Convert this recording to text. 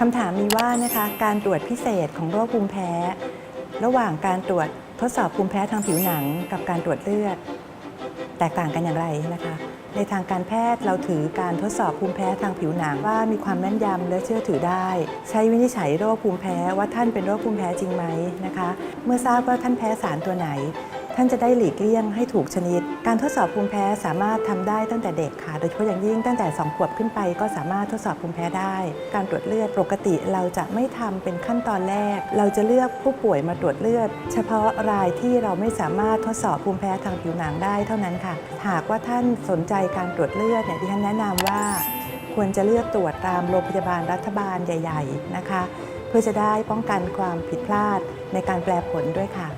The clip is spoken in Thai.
คำถามมีว่านะคะการตรวจพิเศษของโรคภูมิแพ้ ระหว่างการตรวจทดสอบภูมิแพ้ทางผิวหนัง กับการตรวจเลือด แตกต่างกันอย่างไรนะคะ ในทางการแพทย์เราถือการทดสอบภูมิแพ้ทางผิวหนังว่ามีความแม่นยำและเชื่อถือได้ ใช้วินิจฉัยโรคภูมิแพ้ว่าท่านเป็นโรคภูมิแพ้จริงไหมนะคะ เมื่อทราบว่าท่านแพ้สารตัวไหน ท่านจะได้หลีกเลี่ยงให้ถูกชนิด การทดสอบภูมิแพ้สามารถทำได้ตั้งแต่เด็กค่ะ โดยเฉพาะอย่างยิ่งตั้งแต่ 2 ขวบขึ้นไป ก็สามารถทดสอบภูมิแพ้ได้ การตรวจเลือดปกติเราจะไม่ทำเป็นขั้นตอนแรก เราจะเลือกผู้ป่วยมาตรวจเลือด เฉพาะรายที่เราไม่สามารถทดสอบภูมิแพ้ทางผิวหนังได้เท่านั้นค่ะ หากว่าท่านสนใจการตรวจเลือดเนี่ยดิฉันแนะนำว่า ควรจะเลือกตรวจตามโรงพยาบาลรัฐบาลใหญ่ ๆ นะคะ เพื่อจะได้ป้องกันความผิดพลาดในการแปลผลด้วยค่ะ